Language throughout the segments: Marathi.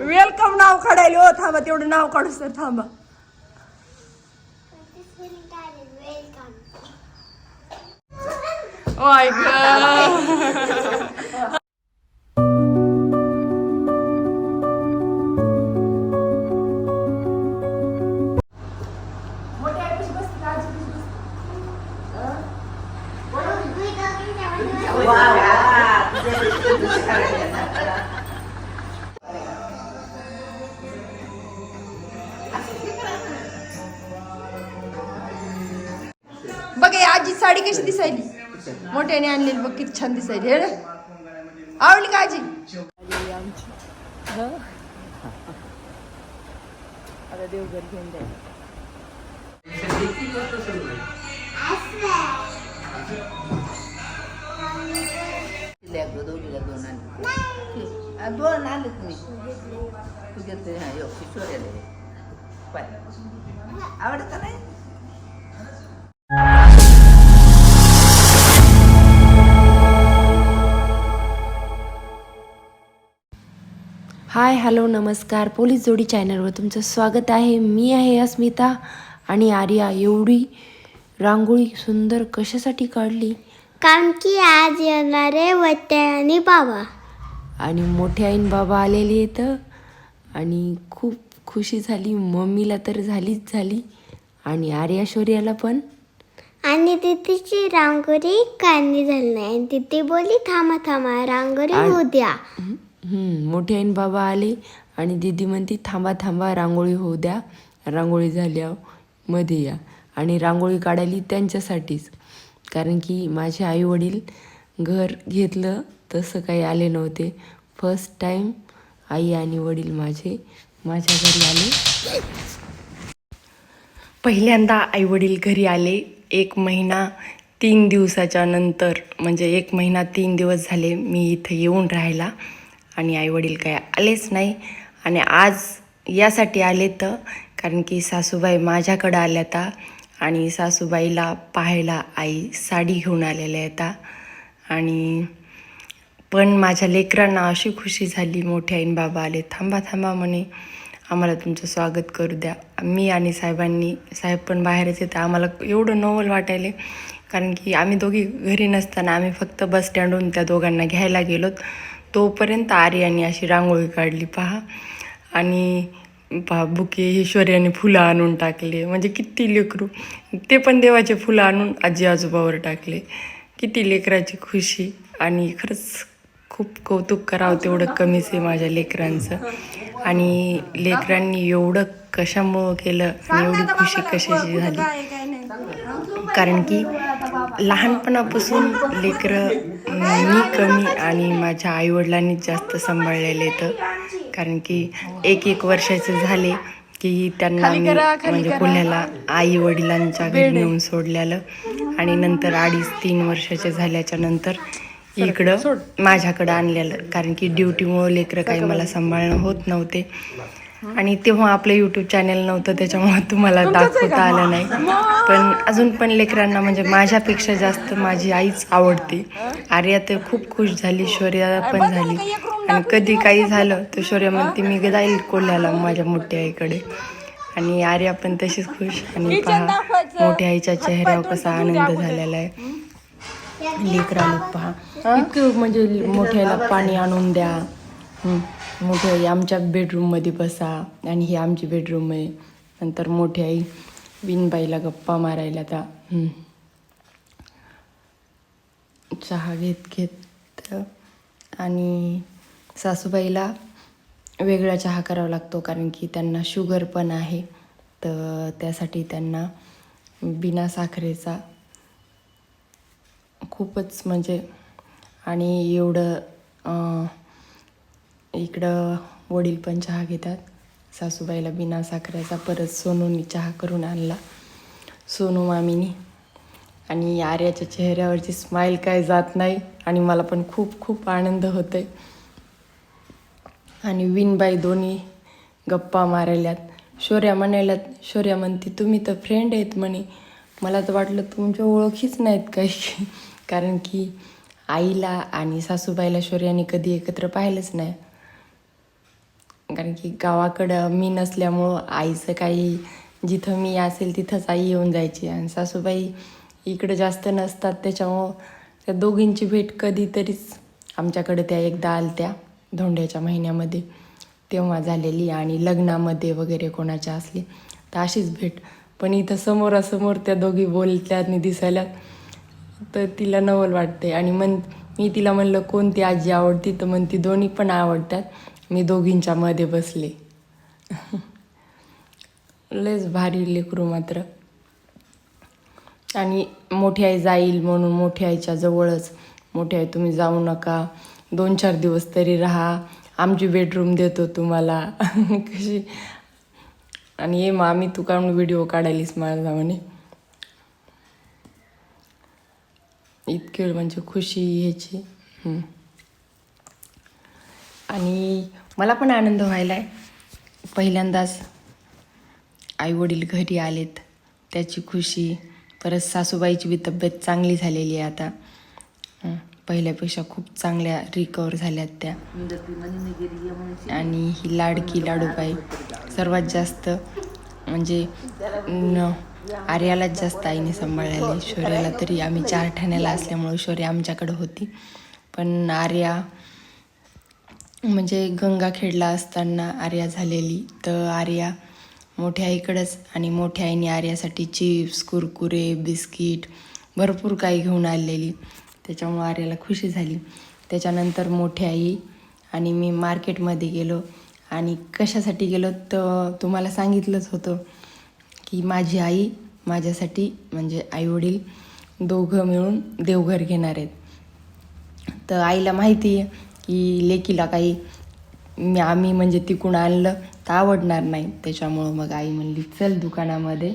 वेलकम नाव काढायला हो थांबा तेवढं नाव काढू सर थांबा. ओय ग कशी दिसायली? मोठ्याने आणलेली बघ किती छान दिसायली. हे रे. आवडली का आजी? आता देवघर घेऊन जाईल. दोघीला दोन आले हा आवडत नाही? हाय हॅलो नमस्कार. पोलीस जोडी चॅनलवर तुमचं स्वागत आहे. मी आहे अस्मिता आणि आर्या एवढी रांगोळी सुंदर कशासाठी काढली? कारण की आज येणारे वत्या आणि बाबा. आणि मोठे आईन बाबा आलेले आहेत आणि खूप खुशी झाली. मम्मीला तर झालीच झाली आणि आर्या शौर्याला पण. आणि तिथेची रांगोळी काढणी झाली नाही. आणि तिथे बोलली थांबा थांबा रांगोळी होऊ द्या. मोठे आईन बाबा आले आणि दीदी म्हणती थांबा थांबा रांगोळी होऊ द्या. रांगोळी झाल्या मध्ये या. आणि रांगोळी काढायली त्यांच्यासाठीच. कारण की माझे आईवडील घर घेतलं तसं काही आले नव्हते. फर्स्ट टाईम आई आणि वडील माझे माझ्या घरी आले. पहिल्यांदा आईवडील घरी आले एक महिना तीन दिवसाच्या नंतर म्हणजे एक महिना तीन दिवस झाले मी इथं येऊन राहायला. आणि आई वडील काय आलेच नाही. आणि आज यासाठी आले तर कारण की सासूबाई माझ्याकडं आल्या आता आणि सासूबाईला पाहायला आई साडी घेऊन आलेल्या आता आणि पण माझ्या लेकरांना अशी खुशी झाली मोठे आईन बाबा आले थांबा थांबा म्हणे आम्हाला तुमचं स्वागत करू द्या. मी आणि साहेबांनी साहेब पण बाहेरच येतं आम्हाला एवढं नवल वाटायले कारण की आम्ही दोघी घरी नसताना आम्ही फक्त बस स्टँडहून त्या दोघांना घ्यायला गेलोत. तोपर्यंत आर्याने अशी रांगोळी काढली पहा. आणि पहा बुके ईश्वर्याने फुलं आणून टाकले. म्हणजे किती लेकरू. ते पण देवाचे फुलं आणून आजी आजोबावर टाकले. किती लेकराची खुशी. आणि खरंच खूप कौतुक करावं तेवढं कमीच आहे माझ्या लेकरांचं. आणि लेकरांनी एवढं कशामुळं केलं आणि एवढी खुशी कशाची झाली? कारण की लहानपणापासून लेकरं मी कमी आणि माझ्या आईवडिलांनी जास्त सांभाळलेले तर. कारण की एक एक वर्षाचे झाले की त्यांना मी म्हणजे पुण्याला आई वडिलांच्या घरी नेऊन सोडलेलं. आणि नंतर अडीच तीन वर्षाचे झाल्याच्यानंतर इकडं माझ्याकडं आणलेलं. कारण की ड्युटीमुळं लेकरं काही मला सांभाळणं होत नव्हते. आणि तेव्हा आपलं यूट्यूब चॅनल नव्हतं त्याच्यामुळे तुम्हाला दाखवता आलं नाही. पण अजून पण लेकरांना म्हणजे माझ्यापेक्षा जास्त माझी आईच आवडते. आर्या तर खूप खुश झाली शौर्या पण झाली. आणि कधी काही झालं तर शौर्या म्हणते मी जाईल कोल्ह्याला माझ्या मोठ्या आईकडे. आणि आर्या पण तशीच खुश. आणि पहा मोठ्या आईच्या चेहऱ्यावर कसा आनंद झालेला आहे. लेकराला पहा इतकं म्हणजे मोठ्याला पाणी आणून द्या. मोठी आई आमच्या बेडरूममध्ये बसा आणि ही आमची बेडरूम आहे. नंतर मोठी आई विनबाईला गप्पा मारायला आता चहा घेत घेत. आणि सासूबाईला वेगळा चहा करावा लागतो कारण की त्यांना शुगर पण आहे. तर त्यासाठी त्यांना बिना साखरेचा खूपच म्हणजे आणि एवढं इकडं वडील पण चहा घेतात. सासूबाईला बिना साखरेचा परत सोनूनी चहा करून आणला. सोनू मामीनी. आणि आर्याच्या चेहऱ्यावरची स्माईल काय जात नाही आणि मला पण खूप खूप आनंद होतोय. आणि विनबाई दोन्ही गप्पा मारायल्यात शौर्या म्हणायल्यात शौर्या म्हणते तुम्ही तर फ्रेंड आहेत म्हणे. मला तर वाटलं तुमच्या ओळखीच नाहीत काही. कारण की आईला आणि सासूबाईला शौर्याने कधी एकत्र पाहिलंच नाही. कारण की गावाकडं मी नसल्यामुळं आईचं काही जिथं मी असेल तिथंच आई येऊन जायची. आणि सासूबाई इकडं जास्त नसतात त्याच्यामुळं त्या दोघींची भेट कधीतरीच आमच्याकडे त्या एकदा आलत्या धोंड्याच्या महिन्यामध्ये. तेव्हा झालेली आणि लग्नामध्ये वगैरे कोणाच्या असली तर अशीच भेट. पण इथं समोरासमोर त्या दोघी बोलत्यात आणि दिसायला तर तिला नवल वाटते आणि मन मी तिला म्हणलं कोणती आजी आवडती? तर म्हणती दोन्ही पण आवडतात. मी दोघींच्या मध्ये बसले. लयच भारी लेकरू मात्र. आणि मोठी आई जाईल म्हणून मोठी आईच्या जवळच. मोठी आई तुम्ही जाऊ नका. दोन चार दिवस तरी राहा. आमची बेडरूम देतो तुम्हाला. कशी? आणि ये मग आम्ही तू काढून व्हिडिओ काढायलीस माझा म्हणे. इतकी म्हणजे खुशी ह्याची हम्म. आणि मला पण आनंद व्हायला आहे. पहिल्यांदाच आईवडील घरी आलेत. त्याची खुशी परत सासूबाईची बी तब्येत चांगली झालेली आहे आता. पहिल्यापेक्षा खूप चांगल्या रिकवर झाल्यात त्या. आणि ही लाडकी लाडूबाई सर्वात जास्त म्हणजे न आर्यालाच जास्त आईने सांभाळलेले शौर्याला तरी आम्ही चार ठाण्याला असल्यामुळे शौर्य आमच्याकडं होती. पण आर्या म्हणजे गंगाखेडला असताना आर्या झालेली तर आर्या मोठ्या आईकडंच आणि मोठ्या आईने आर्यासाठी चिप्स कुरकुरे बिस्किट भरपूर काही घेऊन आलेली. त्याच्यामुळं आर्याला खुशी झाली. त्याच्यानंतर मोठ्या आई आणि मी मार्केटमध्ये गेलो. आणि कशासाठी गेलो तर तुम्हाला सांगितलंच होतं की माझी आई माझ्यासाठी म्हणजे आईवडील दोघं मिळून देवघर घेणार आहेत. तर आईला माहिती आहे की लेकीला काही मी आम्ही म्हणजे तिकून आणलं तर आवडणार नाही. त्याच्यामुळं मग आई म्हणली चल दुकानामध्ये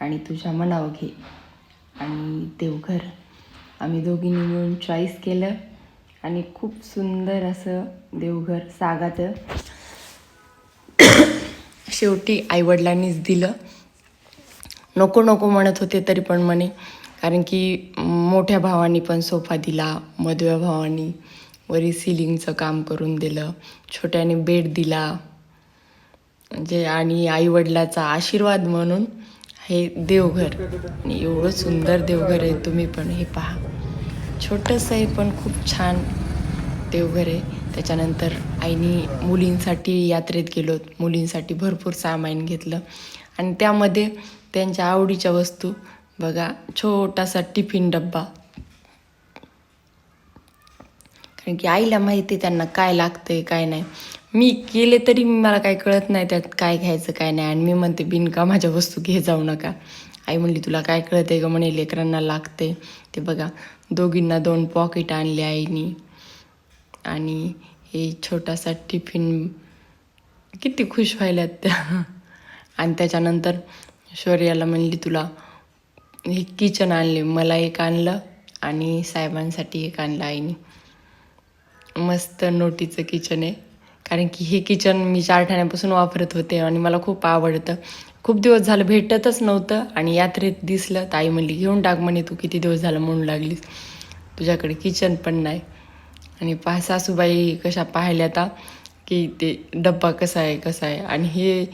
आणि तुझ्या मनावं घे. आणि देवघर. आम्ही दोघींनी मिळून चॉईस केलं आणि खूप सुंदर असं देवघर सागाचं. शेवटी आईवडिलांनीच दिलं. नको नको म्हणत होते तरी पण म्हणे कारण की मोठ्या भावानी पण सोफा दिला मधव्या भावानी. वरी सिलिंगचं काम करून दिलं. छोट्याने बेड दिला. म्हणजे आणि आईवडिलाचा आशीर्वाद म्हणून हे देवघर. आणि एवढं सुंदर देवघर आहे तुम्ही पण हे पहा. छोटंसं आहे पण खूप छान देवघर आहे. त्याच्यानंतर आईनी मुलींसाठी यात्रेत गेलो मुलींसाठी भरपूर सामान घेतलं. आणि त्यामध्ये त्यांच्या आवडीच्या वस्तू बघा छोटासा टिफिन डब्बा. कारण की आईला माहिती आहे त्यांना काय लागतंय काय नाही. मी केले तरी मला काय कळत नाही त्यात काय घ्यायचं काय नाही. आणि मी म्हणते बिनका माझ्या वस्तू घे जाऊ नका. आई म्हणली तुला काय कळत आहे ग? म्हणे लेकरांना लागते ते बघा दोघींना दोन पॉकेट आणले आईनी. आणि हे छोटासा टिफिन किती खुश व्हायल्यात त्या. आणि त्याच्यानंतर शौर्याला म्हणली तुला हे किचन आणले मला एक आणलं आणि साहेबांसाठी एक आणलं आईने. मस्त नोटीचं किचन आहे. कारण की हे किचन मी चार ठाण्यापासून वापरत होते आणि मला खूप आवडतं. खूप दिवस झालं भेटतच नव्हतं आणि यात्रेत दिसलं तर आई म्हणली घेऊन टाक म्हणे तू किती दिवस झालं म्हणू लागलीस. तुझ्याकडे किचन पण नाही. आणि पा सासूबाई कशा पाहिल्या आता की ते डब्बा कसा आहे कसा आहे. आणि हे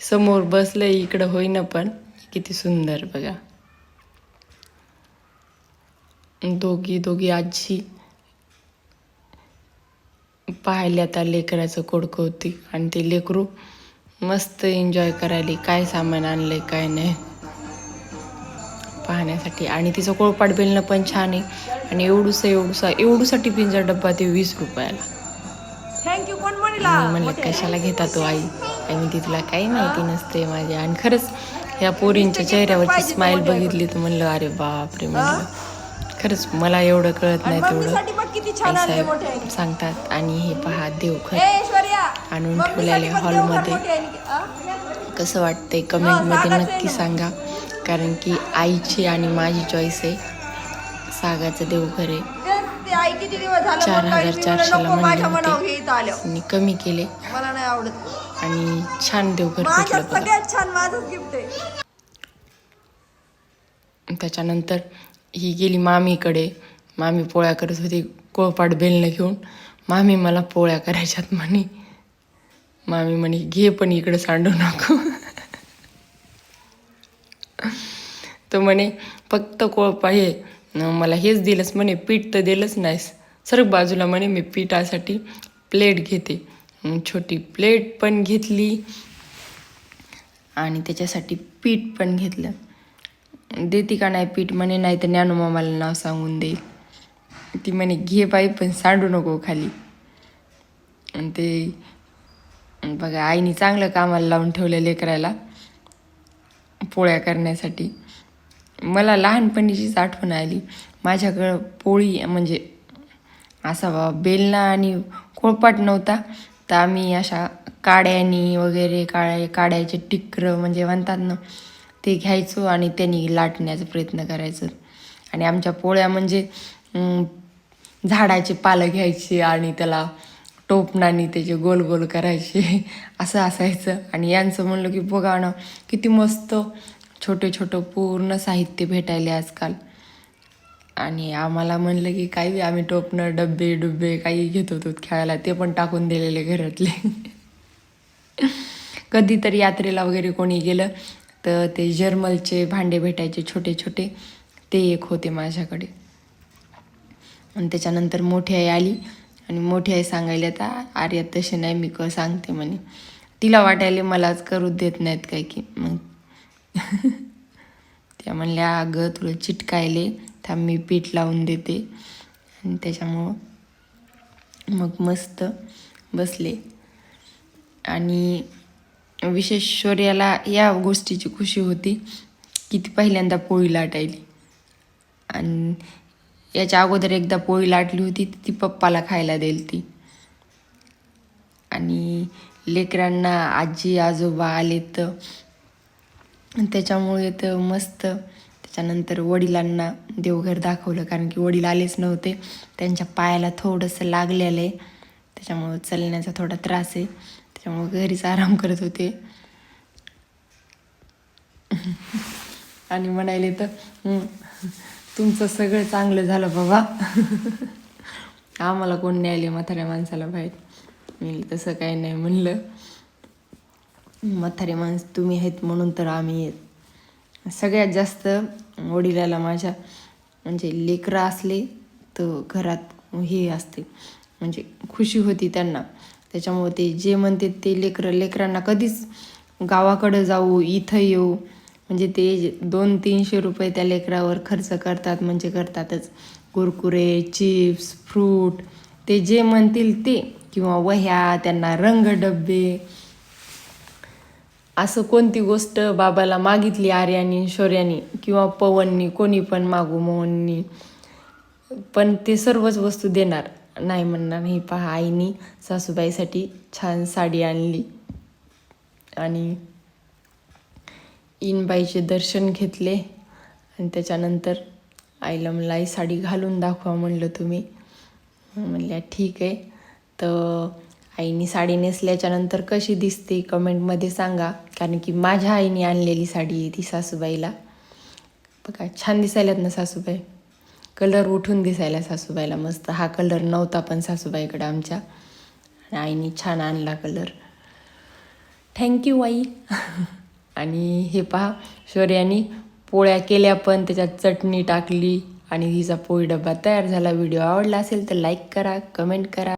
समोर बसलं इकडं होईना पण. किती सुंदर बघा. दोघी दोघी आजी. पाहिल्या त्या लेकराचं कोडकं होती आणि ते लेकरू मस्त एन्जॉय करायला. काय सामान आणलंय काय नाही. पाहण्यासाठी. आणि तिचं कोळपाट बेलणं पण छान आहे. आणि एवढूसा एवढूसा एवढूसा टिफिनचा डब्बा ते वीस रुपयाला. थँक्यू कोण मी म्हणला कशाला घेता तो आई? म्हणते तुला काही माहिती नसते माझ्या आणि खरंच ह्या पोरींच्या चेहऱ्यावरची स्माईल बघितली तर म्हणलं अरे बापरे म्हणलं. खरंच मला एवढं कळत नाही तेवढं. सांगतात आणि हे पहा ऐश्वर्या आणून ठेवलेले हॉलमध्ये? कसं वाटतंय कमेंटमध्ये नक्की सांगा. कारण की आईची आणि माझी चॉईस आहे. सागाचं देवघर आहे. चार हजार चारशेला म्हणलं कमी केले. मला नाही आवडत. आणि छान देवघर सगळ्यात छान गिफ्ट आहे. त्याच्यानंतर ही गेली मामीकडे. मामी पोळ्या करत होती कोळपाट बेलणं घेऊन. मामी मला पोळ्या करायच्यात म्हणे. मामी म्हणे घे पण इकडं सांडू नको. तो म्हणे फक्त कोळपा हे. मला हेच दिलंस म्हणे पीठ तर दिलंच नाहीस. सर बाजूला म्हणे मी पिठासाठी प्लेट घेते. छोटी प्लेट पण घेतली आणि त्याच्यासाठी पीठ पण घेतलं. देते का नाही पीठ म्हणे नाही तर ज्ञानू मामाला नाव सांगून देईल. ती म्हणे घे बाई पण सांडू नको खाली. आणि ते बघा आईने चांगलं कामाला लावून ठेवलं लेकरायला पोळ्या करण्यासाठी. मला लहानपणीचीच आठवण आली. माझ्याकडं पोळी म्हणजे असा बेलना आणि कोळपाट नव्हता. तर आम्ही अशा काड्यानी वगैरे काळ्या काड्याचे टिकर म्हणजे म्हणतात ना ते घ्यायचो आणि त्यांनी लाटण्याचा प्रयत्न करायचं. आणि आमच्या पोळ्या म्हणजे झाडाचे पालं घ्यायचे आणि त्याला टोपणाने त्याचे गोल गोल करायचे. असं असायचं. आणि यांचं म्हणलं की बघा ना किती मस्त छोटे छोटं पूर्ण साहित्य भेटायले आजकाल. आणि आम्हाला म्हणलं की काही आम्ही टोपणं डब्बे डुब्बे काही घेत होतो खेळायला ते पण टाकून दिलेले घरातले. कधीतरी यात्रेला वगैरे कोणी गेलं तर ते जर्मलचे भांडे भेटायचे छोटे छोटे ते एक होते माझ्याकडे. आणि त्याच्यानंतर मोठी आई आली आणि मोठी आई सांगायला आता आर्या तसे नाही मी क सांगते म्हणे. तिला वाटायले मलाच करू देत नाहीत काय की. मग त्या म्हणल्या अगं तुला चिटकायले थांब मी पीठ लावून देते. आणि त्याच्यामुळं मग मस्त बसले. आणि विशेष या गोष्टीची खुशी होती की ती पहिल्यांदा पोळी लाटायली. आणि याच्या अगोदर एकदा पोळी लाटली होती ती पप्पाला खायला देईल ती आणि लेकरांना आजी आजोबा आले तर त्याच्यामुळे तर मस्त. त्याच्यानंतर वडिलांना देवघर दाखवलं कारण की वडील आलेच नव्हते. त्यांच्या पायाला थोडंसं लागलेलं आहे. त्याच्यामुळं चालण्याचा थोडा त्रास आहे. त्यामुळे घरीच आराम करत होते. आणि म्हणायले तर तुमचं सगळं चांगलं झालं बाबा. आम्हाला कोण न्यायले म्हाताऱ्या माणसाला बाहेर. मी तसं काही नाही म्हणलं. म्हातारे माणसं तुम्ही आहेत म्हणून तर आम्ही येत सगळ्यात जास्त वडिलाला माझ्या म्हणजे लेकरं असले तर घरात हे असते. म्हणजे खुशी होती त्यांना. त्याच्यामुळे ते जे म्हणते ते लेकरं लेकरांना कधीच गावाकडं जाऊ इथं येऊ म्हणजे ते दोन तीनशे रुपये त्या लेकरावर खर्च करतात म्हणजे करतातच. कुरकुरे चिप्स फ्रूट ते जे म्हणतील ते किंवा वह्या त्यांना रंग डब्बे. असं कोणती गोष्ट बाबाला मागितली आर्यानी शौर्यानी किंवा पवननी कोणी पण मागू मोहननी पण ते सर्वच वस्तू देणार. नाही म्हणणार नाही पहा आईनी सासूबाईसाठी छान साडी आणली. आणि इनबाईचे दर्शन घेतले. आणि त्याच्यानंतर आईला म्हणलं आई साडी घालून दाखवा म्हणलं तुम्ही. म्हणल्या ठीक आहे. तर आईनी साडी नेसल्याच्यानंतर कशी दिसते कमेंटमध्ये सांगा. कारण की माझ्या आईने आणलेली साडी आहे ती सासूबाईला. बघा छान दिसायलात ना सासूबाई? कलर उठून दिसायला सासूबाईला मस्त. हा कलर नव्हता पण सासूबाईकडं आमच्या. आणि आईने छान आणला कलर. थँक्यू आई. आणि हे पहा शौर्यानी पोळ्या केल्या पण त्याच्यात चटणी टाकली आणि हिचा पोळी डबा तयार झाला. व्हिडिओ आवडला असेल तर लाईक करा कमेंट करा.